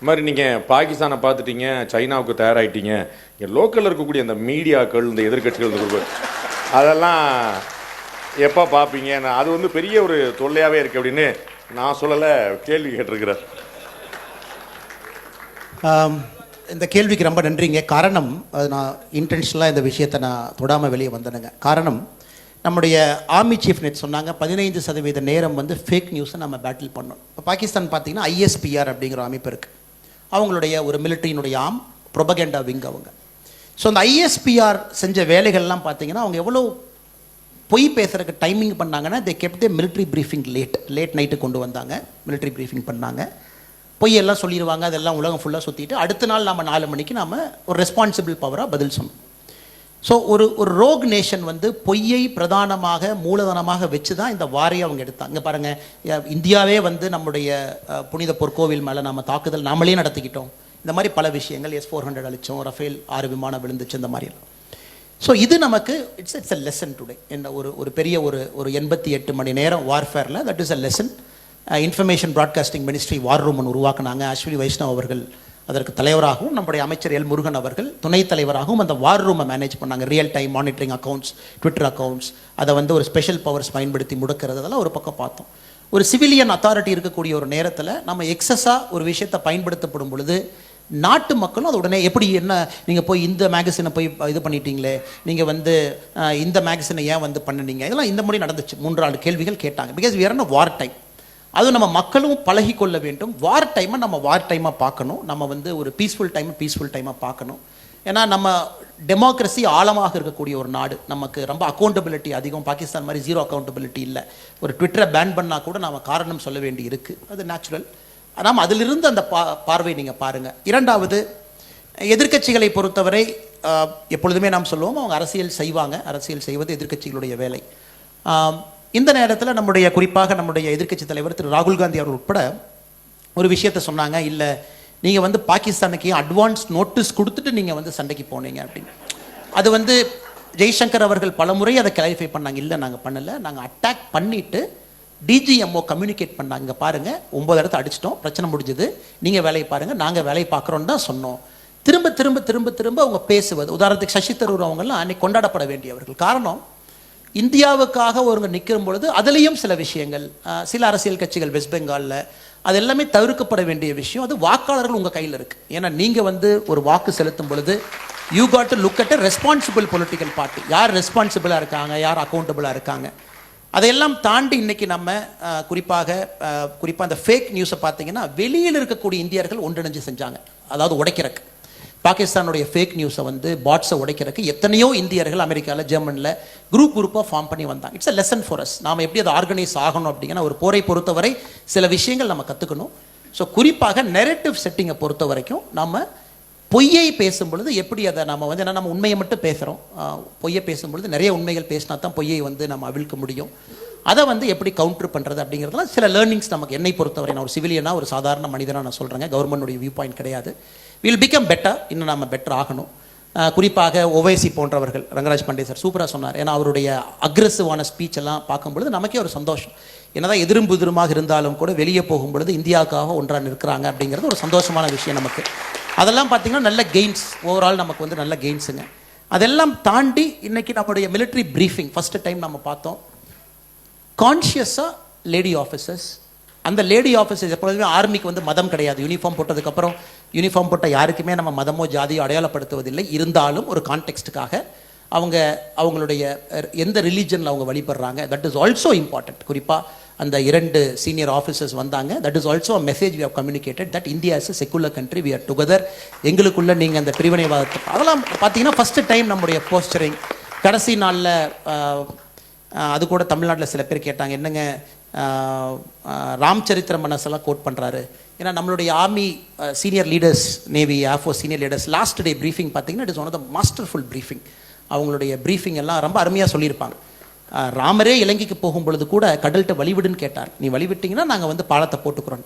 இது மாதிரி நீங்கள் பாகிஸ்தானை பார்த்துட்டீங்க சைனாவுக்கு தயாராகிட்டீங்க இங்கே லோக்கலில் இருக்கக்கூடிய இந்த மீடியாக்கள் இந்த எதிர்கட்சிகள் இந்த group, அதெல்லாம் எப்போ பார்ப்பீங்க? நான் அது வந்து பெரிய ஒரு தொல்லையாகவே இருக்குது அப்படின்னு நான் சொல்லலை கேள்வி கேட்டிருக்கிறார். இந்த கேள்விக்கு ரொம்ப நன்றிங்க. காரணம் அது நான் இன்டென்ஷனலாக இந்த விஷயத்தை நான் தொடாமல் வெளியே வந்தேனுங்க. காரணம் நம்முடைய ஆர்மி சீஃப் நெட் சொன்னாங்க பதினைந்து சதவீத நேரம் வந்து ஃபேக் நியூஸை நம்ம பேட்டில் பண்ணோம் இப்போ பாகிஸ்தான் பார்த்தீங்கன்னா ஐஎஸ்பிஆர் அப்படிங்கிற அமைப்பு இருக்குது அவங்களுடைய ஒரு மிலிட்டரியினுடைய ஆம் ப்ரொபகேண்டா விங் அவங்க. ஸோ அந்த ஐஎஸ்பிஆர் செஞ்ச வேலைகள்லாம் பார்த்தீங்கன்னா அவங்க எவ்வளோ பொய் பேசுறதுக்கு டைமிங் பண்ணாங்கன்னா they kept they military briefing late late night கொண்டு வந்தாங்க. மிலிட்ரி ப்ரீஃபிங் பண்ணாங்க. பொய் எல்லாம் சொல்லிடுவாங்க அதெல்லாம் உலகம் ஃபுல்லாக சுற்றிட்டு அடுத்த நாள் நம்ம நாலு மணிக்கு நாம் ஒரு ரெஸ்பான்சிபிள் பவராக பதில் சொன்னோம். ஸோ ஒரு ஒரு ரோக் நேஷன் வந்து பொய்யை பிரதானமாக மூலதனமாக வச்சு தான் இந்த வாரை அவங்க எடுத்தாங்க. இங்கே பாருங்கள் இந்தியாவே வந்து நம்முடைய புனித பொற்கோவில் மேலே நம்ம தாக்குதல் நாமளே நடத்திக்கிட்டோம். இந்த மாதிரி பல விஷயங்கள் எஸ் ஃபோர் ஹண்ட்ரட் அழிச்சோம் ரஃபேல் ஆறு விமானம் விழுந்துச்சு இந்த மாதிரி ஸோ இது நமக்கு it's it's a lesson today என்ன ஒரு ஒரு பெரிய ஒரு ஒரு எண்பத்தி எட்டு மணி நேரம் வார்ஃபேரில் that is a lesson information broadcasting ministry war room ஒன்று உருவாக்குனாங்க. அஸ்வினி வைஷ்ணவ் அவர்கள் அதற்கு தலைவராகவும் நம்முடைய அமைச்சர் எல் முருகன் அவர்கள் துணைத் தலைவராகவும் அந்த வார் ரூமை மேனேஜ் பண்ணாங்க. Real time monitoring accounts Twitter accounts அதை வந்து ஒரு ஸ்பெஷல் பவர்ஸ் பயன்படுத்தி முடக்கிறது. அதெல்லாம் ஒரு பக்கம் பார்த்தோம். ஒரு சிவிலியன் அத்தாரிட்டி இருக்கக்கூடிய ஒரு நேரத்தில் நம்ம எக்ஸஸாக ஒரு விஷயத்தை பயன்படுத்தப்படும் பொழுது நாட்டு மக்களும் அது உடனே எப்படி என்ன நீங்கள் போய் இந்த மேகசினை போய் இது பண்ணிட்டீங்களே நீங்கள் வந்து இந்த மேகசினை ஏன் வந்து பண்ணுனீங்க? இதெல்லாம் இந்த மாதிரி நடந்துச்சு. மூன்று நாலு கேள்விகள் கேட்டாங்க. பிகாஸ் வேறு என்ன வார் டைம் அதுவும் நம்ம மக்களும் பழகி கொள்ள வேண்டும் வார் டைமை நம்ம வார் டைமாக பார்க்கணும். நம்ம வந்து ஒரு பீஸ்ஃபுல் டைமை பீஸ்ஃபுல் டைமாக பார்க்கணும். ஏன்னா நம்ம டெமோக்ரஸி ஆழமாக இருக்கக்கூடிய ஒரு நாடு. நமக்கு ரொம்ப அக்கௌண்டபிலிட்டி அதிகம். பாகிஸ்தான் மாதிரி ஜீரோ அக்கௌண்டபிலிட்டி இல்லை. ஒரு ட்விட்டரை பேன் பண்ணால் கூட நாம் காரணம் சொல்ல வேண்டி இருக்குது அது நேச்சுரல் நாம் அதிலிருந்து அந்த பா பார்வை நீங்கள் பாருங்கள் இரண்டாவது எதிர்க்கட்சிகளை பொறுத்தவரை எப்பொழுதுமே நாம் சொல்லுவோம் அவங்க அரசியல் செய்வாங்க. அரசியல் செய்வது எதிர்க்கட்சிகளுடைய வேலை. இந்த நேரத்தில் நம்முடைய குறிப்பாக நம்முடைய எதிர்க்கட்சி தலைவர் திரு ராகுல் காந்தி அவர்கள் உட்பட ஒரு விஷயத்த சொன்னாங்க. இல்லை நீங்கள் வந்து பாகிஸ்தானுக்கு அட்வான்ஸ் நோட்டீஸ் கொடுத்துட்டு நீங்கள் வந்து சண்டைக்கு போனீங்க அப்படின்னு. அது வந்து ஜெய்சங்கர் அவர்கள் பலமுறை அதை கிளாரிஃபை பண்ணாங்க. இல்லை நாங்கள் பண்ணலை. நாங்கள் அட்டாக் பண்ணிவிட்டு டிஜிஎம்ஓ கம்யூனிகேட் பண்ணாங்க. பாருங்கள் பாருங்க ஒன்பது இடத்த அடிச்சிட்டோம். பிரச்சனை முடிஞ்சது. நீங்கள் வேலையை பாருங்கள் நாங்கள் வேலையை பார்க்குறோன்னு தான் சொன்னோம். திரும்ப திரும்ப திரும்ப திரும்ப அவங்க பேசுவது. உதாரணத்துக்கு சசி தரூர் அவங்கெல்லாம் அன்னைக்கு கொண்டாடப்பட வேண்டியவர்கள். காரணம் இந்தியாவுக்காக ஒருங்க நிற்கும் பொழுது அதுலேயும் சில விஷயங்கள். சில அரசியல் கட்சிகள் வெஸ்ட் பெங்காலில் அது எல்லாமே தவிர்க்கப்பட வேண்டிய விஷயம். அது வாக்காளர்கள் உங்கள் கையில் இருக்குது ஏன்னா நீங்கள் வந்து ஒரு வாக்கு செலுத்தும் பொழுது you got to look at responsible political party யார் ரெஸ்பான்சிபிளாக இருக்காங்க? யார் அக்கௌண்டபிளாக இருக்காங்க? அதையெல்லாம் தாண்டி இன்றைக்கி நம்ம குறிப்பாக குறிப்பாக அந்த ஃபேக் நியூஸை பார்த்தீங்கன்னா வெளியில் இருக்கக்கூடிய இந்தியர்கள் ஒன்றிணைஞ்சு செஞ்சாங்க. அதாவது உடைக்கிறக்கு. பாகிஸ்தானுடைய ஃபேக் நியூஸை வந்து பாட்ஸை உடைக்கிறதுக்கு எத்தனையோ இந்தியர்கள் அமெரிக்காவில் ஜெர்மனில் குரூப் குரூப்பாக ஃபார்ம் பண்ணி வந்தாங்க it's a lesson for us நாம் எப்படி அதை ஆர்கனைஸ் ஆகணும் அப்படிங்கிற ஒரு போரை பொறுத்தவரை சில விஷயங்கள் நம்ம கற்றுக்கணும் ஸோ குறிப்பாக நெரட்டிவ் செட்டிங்கை பொறுத்த வரைக்கும் நம்ம பொய்யை பேசும் பொழுது எப்படி அதை நம்ம வந்து ஏன்னா நம்ம உண்மையை மட்டும் பேசுகிறோம் பொய்யை பேசும் பொழுது நிறைய உண்மைகள் பேசினா தான் பொய்யை வந்து நம்ம அவிழ்க்க முடியும். அதை வந்து எப்படி கவுண்டர் பண்ணுறது அப்படிங்கிறதுலாம் சில லேர்னிங்ஸ் நமக்கு என்னை பொறுத்தவரை நான் ஒரு சிவிலியனாக ஒரு சாதாரண மனிதனாக நான் சொல்கிறேங்க கவர்மெண்டுடைய வியூ பாயிண்ட் கிடையாது. வில் பிகம் பெட்டர் இன்னும் நம்ம பெட்டர் ஆகணும். குறிப்பாக ஓவைசி போன்றவர்கள். ரங்கராஜ் பாண்டே சார் சூப்பராக சொன்னார். ஏன்னா அவருடைய அக்ரெசிவான ஸ்பீச் எல்லாம் பார்க்கும்பொழுது நமக்கே ஒரு சந்தோஷம். என்னதான் எதிரும் புதிருமாக இருந்தாலும் கூட வெளியே போகும்பொழுது இந்தியாவுக்காக ஒன்றாக நிற்கிறாங்க அப்படிங்கிறது ஒரு சந்தோஷமான விஷயம் நமக்கு. அதெல்லாம் பார்த்தீங்கன்னா நல்ல கெயின்ஸ் ஓவரால் நமக்கு வந்து நல்ல கெயின்ஸுங்க அதெல்லாம் தாண்டி இன்னைக்கு நம்முடைய மிலிட்ரி ப்ரீஃபிங் ஃபஸ்ட்டு டைம் நம்ம பார்த்தோம். கான்ஷியஸாக லேடி ஆஃபீஸர்ஸ் அந்த லேடி ஆஃபீஸர்ஸ் எப்பொழுதுமே ஆர்மிக்கு வந்து மதம் கிடையாது. யூனிஃபார்ம் போட்டதுக்கப்புறம் யூனிஃபார்ம் போட்ட யாருக்குமே நம்ம மதமோ ஜாதியோ அடையாளப்படுத்துவதில்லை. இருந்தாலும் ஒரு கான்டெக்ட்டுக்காக அவங்க அவங்களுடைய எந்த ரிலீஜனில் அவங்க வழிபடுறாங்க தட் இஸ் ஆல்சோ இம்பார்ட்டன்ட் குறிப்பாக அந்த இரண்டு சீனியர் ஆஃபீஸர்ஸ் வந்தாங்க. That is also message we have communicated that India is secular country we are together எங்களுக்குள்ளே நீங்கள் அந்த பிரிவினைவாதத்தை அதெல்லாம் பார்த்தீங்கன்னா ஃபஸ்ட்டு டைம் நம்முடைய போஸ்டரிங் கடைசி நாளில் அது கூட தமிழ்நாட்டில் சில பேர் கேட்டாங்க என்னங்க ராம் சரித்திர மனசெல்லாம் கோட் பண்ணுறாரு ஏன்னா நம்மளுடைய army senior leaders navy ஆஃபோ senior leaders last day briefing பார்த்தீங்கன்னா it is one of the masterful briefing அவங்களுடைய ப்ரீஃபிங் எல்லாம் ரொம்ப அருமையாக சொல்லியிருப்பாங்க. ராமரே இலங்கைக்கு போகும் பொழுது கூட கடல்கிட்ட வழிவிடுன்னு கேட்டார். நீ வழிவிட்டீங்கன்னா நாங்கள் வந்து பாலத்தை போட்டுக்கிறோம்.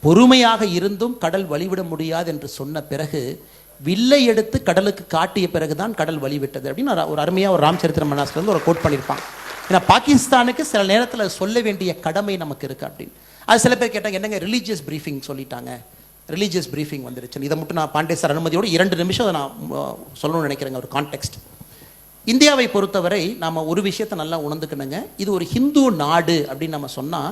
பொறுமையாக இருந்தும் கடல் வழிவிட முடியாது என்று சொன்ன பிறகு வில்லை எடுத்து கடலுக்கு காட்டிய பிறகுதான் கடல் வழிவிட்டது அப்படின்னு ஒரு- அருமையாக ஒரு ராம்சரித்திர மனாஸ்ல இருந்து ஒரு கோட் பண்ணியிருப்பாங்க. ஏன்னா பாகிஸ்தானுக்கு சில நேரத்தில் சொல்ல வேண்டிய கடமை நமக்கு இருக்கு அப்படின்னு. அது சில பேர் கேட்டாங்க என்னங்க ரிலீஜியஸ் ப்ரீஃபிங் சொல்லிட்டாங்க. ரிலீஜியஸ் ப்ரீஃபிங் வந்துருச்சு இதை மட்டும் நான் பாண்டே சார் அனுமதியோடு இரண்டு நிமிஷம் அதை நான் சொல்லணும்னு நினைக்கிறேங்க ஒரு கான்டெக்ட் இந்தியாவை பொறுத்தவரை நாம ஒரு விஷயத்தை நல்லா உணர்ந்துக்கணுங்க. இது ஒரு ஹிந்து நாடு அப்படின்னு நம்ம சொன்னால்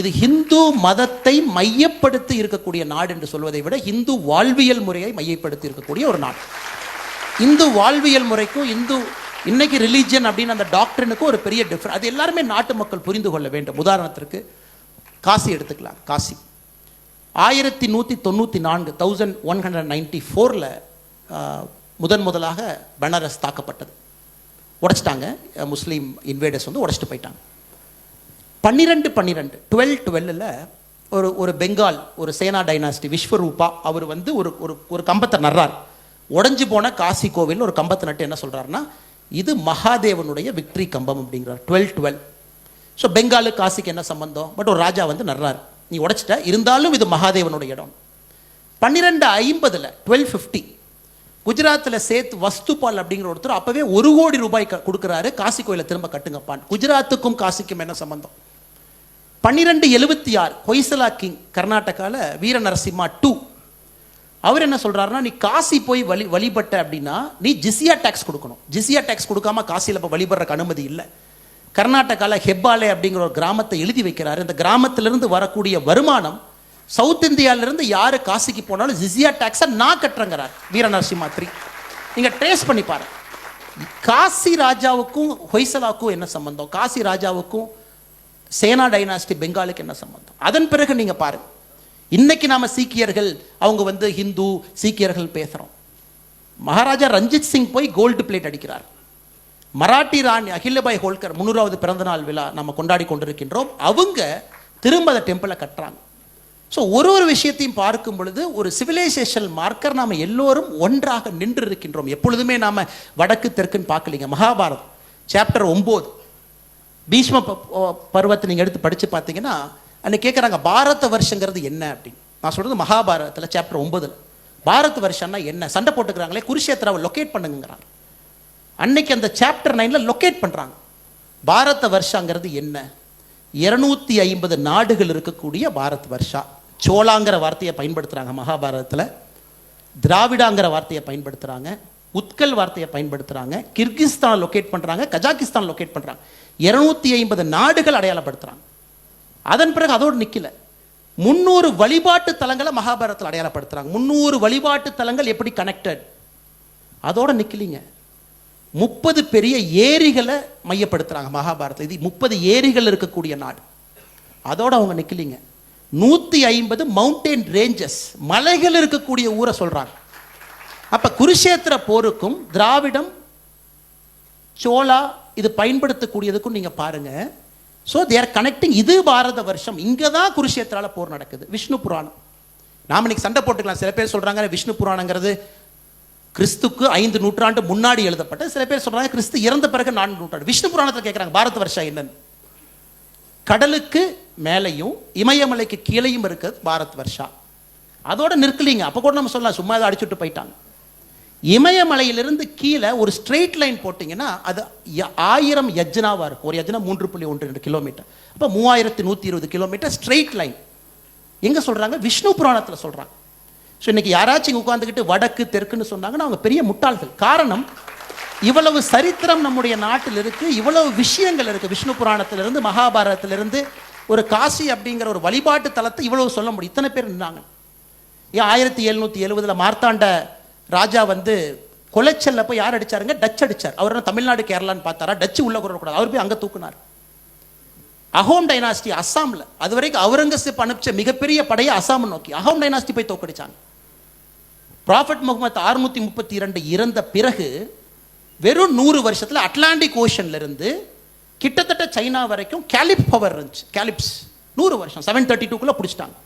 இது ஹிந்து மதத்தை மையப்படுத்தி இருக்கக்கூடிய நாடு என்று சொல்வதை விட ஹிந்து வாழ்வியல் முறையை மையப்படுத்தி இருக்கக்கூடிய ஒரு நாடு. இந்து வாழ்வியல் முறைக்கும் இந்து இன்னைக்கு ரிலீஜியன் அப்படின்னு அந்த டாக்டரினுக்கும் ஒரு பெரிய டிஃப்ரெண்ட் அது எல்லாருமே நாட்டு மக்கள் புரிந்து கொள்ள வேண்டும். உதாரணத்திற்கு காசி எடுத்துக்கலாம். காசி. ஆயிரத்தி நூற்றி தொண்ணூற்றி நான்கு தௌசண்ட் ஒன் ஹண்ட்ரட் நைன்டி ஃபோரில் முதன் முதலாக பனாரஸ் தாக்கப்பட்டது. உடச்சிட்டாங்க. முஸ்லீம் இன்வேடர்ஸ் வந்து உடச்சிட்டு போயிட்டாங்க. பன்னிரெண்டு பன்னிரெண்டு டுவெல் டுவெல்லில் ஒரு ஒரு பெங்கால் ஒரு சேனா டைனாஸ்டி விஸ்வரூபா அவர் வந்து ஒரு ஒரு ஒரு கம்பத்தை நடுறார். உடஞ்சி போன காசி கோவில் ஒரு கம்பத்தை நட்டு என்ன சொல்கிறாருன்னா இது மகாதேவனுடைய விக்ட்ரி கம்பம் அப்படிங்கிறார். டுவெல் டுவெல் ஸோ பெங்காலு காசிக்கு என்ன சம்பந்தம்? பட் ஒரு ராஜா வந்து நடுறாரு நீ உடைச்சிட்ட. இருந்தாலும் இது மகாதேவனுடைய இடம். பன்னிரெண்டு ஐம்பதில் டுவெல் ஃபிஃப்டி குஜராத்தில் சேத் வஸ்துபால் அப்படிங்கிற ஒருத்தர் அப்போவே ஒரு கோடி ரூபாய் கொடுக்குறாரு. காசி கோயிலை திரும்ப கட்டுங்கப்பான். குஜராத்துக்கும் காசிக்கும் என்ன சம்பந்தம்? பன்னிரெண்டு எழுபத்தி ஆறு கொய்சலா கிங் கர்நாடகாவில் வீர நரசிம்மா டூ அவர் என்ன சொல்றாருன்னா நீ காசி போய் வழி வழிபட்ட அப்படின்னா நீ ஜிசியா டேக்ஸ் கொடுக்கணும். ஜிசியா டேக்ஸ் கொடுக்காம காசியில் இப்போ வழிபடுறக்கு அனுமதி இல்லை. கர்நாடகாவில் ஹெப்பாலே அப்படிங்கிற ஒரு கிராமத்தை எழுதி வைக்கிறாரு. இந்த கிராமத்திலிருந்து வரக்கூடிய வருமானம் சவுத் இந்தியாவிலிருந்து யார் காசிக்கு போனாலும் ஜிசியா டேக்ஸை நான் கட்டுறேங்கிறார் வீர நரசிம்மா நீங்கள் ட்ரேஸ் பண்ணி பாருங்க. காசி ராஜாவுக்கும் ஹொய்சலாவுக்கும் என்ன சம்பந்தம்? காசி ராஜாவுக்கும் சேனா டைனாஸ்டி பெங்காலுக்கு என்ன சம்பந்தம்? அதன் பிறகு நீங்கள் பாருங்கள் இன்னைக்கு நாம சீக்கியர்கள் அவங்க வந்து ஹிந்து சீக்கியர்கள் பேசுறோம். மகாராஜா ரஞ்சித் சிங் போய் கோல்டு பிளேட் அடிக்கிறார். மராட்டி ராணி அகிலபாய் ஹோல்கர் முன்னூறாவது பிறந்தநாள் விழா நம்ம கொண்டாடி கொண்டிருக்கின்றோம். அவங்க திரும்ப அந்த டெம்பிளை கட்டுறாங்க. ஸோ ஒரு ஒரு விஷயத்தையும் பார்க்கும் பொழுது ஒரு சிவிலைசேஷன் மார்க்கர் நாம் எல்லோரும் ஒன்றாக நின்று இருக்கின்றோம் எப்பொழுதுமே நாம் வடக்கு தெற்குன்னு பார்க்கலீங்க. மகாபாரதம் சாப்டர் ஒம்பது. பீஷ்ம ப- பருவத்தை நீங்கள் எடுத்து படித்து பார்த்தீங்கன்னா அன்னைக்கு கேட்குறாங்க பாரத வருஷங்கிறது என்ன அப்படின்னு. நான் சொல்கிறது மகாபாரதத்தில் சாப்டர் ஒன்பதில். பாரத் வருஷம்னா என்ன? சண்டை போட்டுக்கிறாங்களே குருஷேத்திராவை லொக்கேட் பண்ணுங்கிறாங்க அன்னைக்கு அந்த சாப்டர் நைனில் லொக்கேட் பண்ணுறாங்க பாரத வருஷங்கிறது என்ன? இருநூத்தி ஐம்பது நாடுகள் இருக்கக்கூடிய பாரத் வருஷா. சோளாங்கிற வார்த்தையை பயன்படுத்துகிறாங்க மகாபாரதத்தில். திராவிடாங்கிற வார்த்தையை பயன்படுத்துகிறாங்க உத்கல் வார்த்தையை பயன்படுத்துகிறாங்க கிர்கிஸ்தான் லொக்கேட் பண்ணுறாங்க கஜாகிஸ்தான் லொக்கேட் பண்ணுறாங்க இருநூத்தி ஐம்பது நாடுகள் அடையாளப்படுத்துகிறாங்க அதன் பிறகு அதோடு நிற்கல முந்நூறு வழிபாட்டு தலங்களை மகாபாரதத்தில் அடையாளப்படுத்துகிறாங்க முந்நூறு வழிபாட்டு தலங்கள் எப்படி கனெக்டட் அதோட நிற்கலிங்க முப்பது பெரிய ஏரிகளை மையப்படுத்துகிறாங்க மகாபாரதம் இது முப்பது ஏரிகள் இருக்கக்கூடிய நாடு. அதோட அவங்க நிற்கலிங்க நூற்றி ஐம்பது மவுண்டெயின் ரேஞ்சஸ் மலைகள் இருக்கக்கூடிய ஊரை சொல்கிறாங்க அப்போ குருஷேத்திர போருக்கும் திராவிடம் சோலா இது பயன்படுத்தக்கூடியதுக்கும் நீங்கள் பாருங்கள் ஸோ தேர் கனெக்டிங் இது பாரத வருஷம். இங்கே தான் குருஷேத்திரால போர் நடக்குது. விஷ்ணு புராணம். நாம இன்னைக்கு சண்டை போட்டுக்கலாம். சில பேர் சொல்கிறாங்க விஷ்ணு புராணங்கிறது கிறிஸ்துக்கு ஐந்து நூற்றாண்டு முன்னாடி எழுதப்பட்ட சில பேர் சொல்கிறாங்க கிறிஸ்து இறந்த பிறகு நான்கு நூற்றாண்டு. விஷ்ணு புராணத்தில் கேட்குறாங்க பாரத வருஷம் என்னன்னு. கடலுக்கு மேலையும் இமயமலைக்கு கீழையும் இருக்கிறது பாரத் வருஷா அதோட நிற்கலீங்க. அப்போ கூட நம்ம சொல்லலாம் சும்மா அதை அடிச்சுட்டு போயிட்டாங்க. இமயமலையிலிருந்து கீழே ஒரு ஸ்ட்ரெயிட் லைன் போட்டிங்கன்னா அது ஆயிரம் யஜ்னாவாக இருக்கும். ஒரு யஜ்னா மூன்று புள்ளி ஒன்று ரெண்டு கிலோமீட்டர் அப்போ மூவாயிரத்தி நூற்றி இருபது கிலோமீட்டர் ஸ்ட்ரெயிட் லைன் எங்கே சொல்கிறாங்க விஷ்ணு புராணத்தில் சொல்கிறாங்க ஸோ இன்னைக்கு யாராச்சும் இங்கே உட்காந்துக்கிட்டு வடக்கு தெற்குன்னு சொன்னாங்கன்னா அவங்க பெரிய முட்டாள்கள். காரணம் இவ்வளவு சரித்திரம் நம்முடைய நாட்டில் இருக்குது இவ்வளவு விஷயங்கள் இருக்குது விஷ்ணு புராணத்திலிருந்து மகாபாரதத்திலிருந்து ஒரு காசி அப்படிங்கிற ஒரு வழிபாட்டு தலத்தை இவ்வளவு சொல்ல முடியும். இத்தனை பேர் இருந்தாங்க ஏன் ஆயிரத்தி எழுநூற்றி எழுபதுல மார்த்தாண்ட ராஜா வந்து கொலைச்சல்ல போய் யார் அடிச்சாருங்க? டச் அடிச்சார். அவர் என்ன தமிழ்நாடு கேரளான்னு பார்த்தாரா? டச்சு உள்ள கூடாது அவர் போய் அங்கே தூக்குனார். அஹோம் டைனாஸ்டி அஸ்ஸாமில் அது வரைக்கும் அவுரங்கசீப் அனுப்பிச்ச மிகப்பெரிய படையை அஸ்ஸாம் நோக்கி அஹோம் டைனாஸ்டி போய் தோக்கடிச்சாங்க ப்ராஃபட் முகமது அறுநூத்தி முப்பத்தி இரண்டு இறந்த பிறகு வெறும் நூறு வருஷத்தில் அட்லாண்டிக் ஓஷன்ல இருந்து கிட்டத்தட்ட சைனா வரைக்கும் கேலிப் பவர் இருந்துச்சு. கேலிப்ஸ். நூறு வருஷம் செவன் தேர்ட்டி டூக்குள்ள பிடிச்சிட்டாங்க.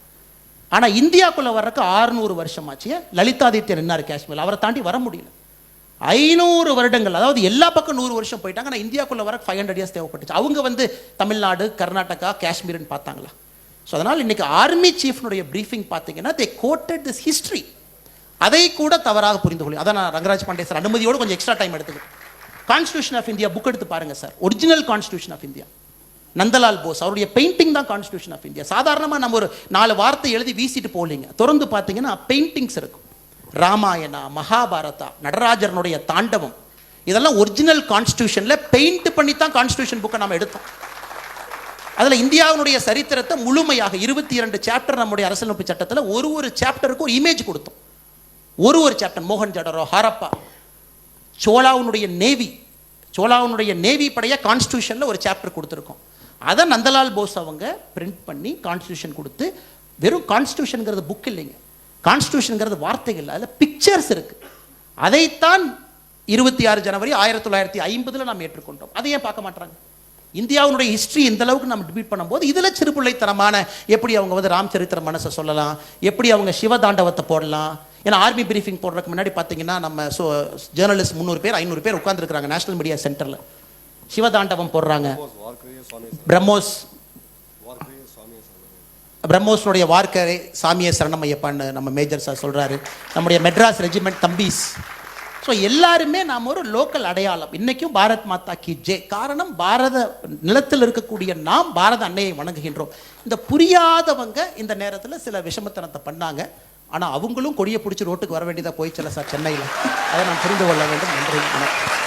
ஆனால் இந்தியாக்குள்ளே வர்றதுக்கு ஆறுநூறு வருஷமாச்சு. லலிதாதித்யன் என்னார் காஷ்மீர் அவரை தாண்டி வர முடியல. ஐநூறு வருடங்கள் அதாவது எல்லா பக்கம் நூறு வருஷம் போயிட்டாங்க. ஆனால் இந்தியாக்குள்ளே வர ஃபைவ் ஹண்ட்ரட் இயர்ஸ் தேவைப்பட்டுச்சு. அவங்க வந்து தமிழ்நாடு கர்நாடகா காஷ்மீர்னு பார்த்தாங்களா? ஸோ அதனால் இன்றைக்கி ஆர்மி சீஃப்னுடைய ப்ரீஃபிங் பார்த்தீங்கன்னா தே கோட்டட் திஸ் ஹிஸ்ட்ரி அதை கூட தவறாக புரிந்து கொள்ளும் அதான் நான் ரங்கராஜ் பாண்டே சார் அனுமதியோடு கொஞ்சம் எக்ஸ்ட்ரா டைம் எடுத்துக்கிட்டேன் கான்ஸ்டியூஷன் ஆஃப் இந்தியா புக் எடுத்து பாருங்க sir. Original constitution of India Nandalal Bose அவருடைய பெயிண்டிங் தான் கான்ஸ்டியூஷன் ஆஃப் இந்தியா சாதாரணமாக நம்ம ஒரு நாலு வார்த்தை எழுதி வீசிட்டு போகலிங்க. திறந்து பார்த்தீங்கன்னா பெயிண்டிங்ஸ் இருக்கும். ராமாயணா மகாபாரதா நடராஜரனுடைய தாண்டவம். இதெல்லாம் ஒரிஜினல் கான்ஸ்டியூஷனில் பெயிண்ட் பண்ணி தான் கான்ஸ்டியூஷன் புக்கை நம்ம எடுத்தோம். அதில் இந்தியாவினுடைய சரித்திரத்தை முழுமையாக இருபத்தி இரண்டு சாப்டர் நம்முடைய அரசியலமைப்பு சட்டத்தில் ஒரு ஒரு சாப்டருக்கு ஒரு இமேஜ் கொடுத்தோம். ஒரு ஒரு சாப்டர் மோகன் ஜடரோ ஹாரப்பா. சோலாவுனுடைய நேவி சோலாவுனுடைய நேவி படைய கான்ஸ்டியூஷனில் ஒரு சாப்டர் கொடுத்துருக்கோம். அதை நந்தலால் போஸ் அவங்க பிரிண்ட் பண்ணி கான்ஸ்டியூஷன் கொடுத்து வெறும் கான்ஸ்டியூஷனுங்கிறது புக் இல்லைங்க. கான்ஸ்டியூஷனுங்கிறது வார்த்தைகள் அதில் பிக்சர்ஸ் இருக்குது அதைத்தான் இருபத்தி ஆறு ஜனவரி ஆயிரத்தி தொள்ளாயிரத்தி ஐம்பதில் நாம் ஏற்றுக்கொண்டோம். அதை ஏன் பார்க்க மாட்டாங்க இந்தியாவுடைய ஹிஸ்ட்ரி இந்த அளவுக்கு நம்ம டிபீட் பண்ணும்போது இதில் சிறுபிள்ளைத்தனமான எப்படி அவங்க வந்து ராம் சரித்திர மனசை சொல்லலாம் எப்படி அவங்க சிவதாண்டவத்தை போடலாம். ஏன்னா ஆர்மி பிரீஃபிங் போடுறதுக்கு முன்னாடி பார்த்தீங்கன்னா நம்ம ஸோ ஜேர்னலிஸ்ட் முந்நூறு பேர் ஐநூறு பேர் உட்காந்துருக்குறாங்க நேஷனல் மீடியா சென்டரில் சிவதாண்டவம் போடுறாங்க. பிரம்மோஸ் பிரம்மோஸனுடைய வார்க்கரை சாமியை சரணமையப்பான்னு நம்ம மேஜர் சார் சொல்கிறாரு நம்முடைய மெட்ராஸ் ரெஜிமெண்ட் தம்பீஸ். ஸோ எல்லாருமே நாம் ஒரு லோக்கல் அடையாளம். இன்னைக்கும் பாரத் மாதா கி ஜே. காரணம் பாரத நிலத்தில் இருக்கக்கூடிய நாம் பாரத அன்னையை வணங்குகின்றோம். இந்த புரியாதவங்க இந்த நேரத்தில் சில விஷமத்தனத்தை பண்ணாங்க. ஆனால் அவங்களும் கொடியை பிடிச்சி ரோட்டுக்கு வர வேண்டியதாக போயிச்சல சார் சென்னையில். அதை நான் புரிந்து கொள்ள வேண்டும். நன்றி வணக்கம்.